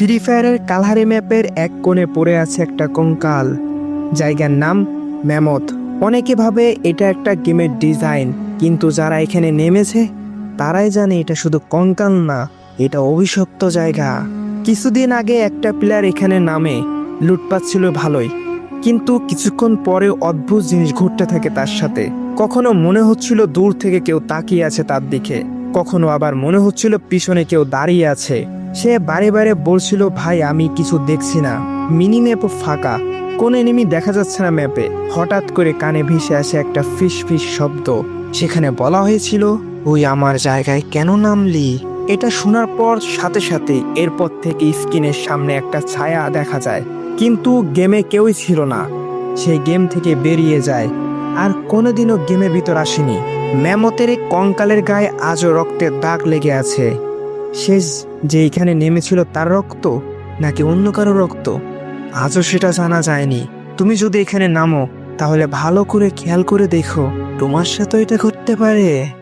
Free ফায়ারের Kalahari ম্যাপের এক কোণে পড়ে আছে একটা কঙ্কাল। জায়গার নাম ম্যামথ অনেকে ভাবে এটা একটা গেমের ডিজাইন, কিন্তু যারা এখানে নেমেছে, তারাই জানে এটা শুধু কঙ্কাল না, এটা অভিশপ্ত জায়গা। কিছুদিন আগে একটা প্লেয়ার এখানে নামে, লুটপাট ছিল ভালোই, কিন্তু কিছুক্ষণ পরে অদ্ভুত জিনিস ঘটতে থাকে তার সাথে। কখনো মনে হচ্ছিল দূর থেকে কেউ তাকিয়ে আছে তার দিকে, কখনো আবার মনে হচ্ছিল পিছনে কেউ দাঁড়িয়ে আছে। সে বারে বারে বলছিল, ভাই, আমি কিছু দেখছি না। মিনি ম্যাপও ফাঁকা। কোন এনিমি দেখা যাচ্ছে না ম্যাপে। হঠাৎ করে কানে ভেসে আসে একটা ফিস ফিস শব্দ। সেখানে বলা হয়েছিল, ওই আমার জায়গায় কেন নামলি? এটা শোনার পর সাথে সাথে এরপর থেকে স্ক্রিনের সামনে একটা ছায়া দেখা যায়। কিন্তু গেমে কেউই ছিল না। সেই গেম থেকে বেরিয়ে যায়। আর কোনোদিনও গেমের ভিতর আসেনি। ম্যামতের কঙ্কালের গায়ে আজও রক্তের দাগ লেগে আছে। শেষ যে এখানে নেমেছিল তার রক্ত নাকি অন্য কারও রক্ত? আজও সেটা জানা যায়নি। তুমি যদি এখানে নামো, তাহলে ভালো করে খেয়াল করে দেখো। তোমার সাথে এটা ঘটতে পারে।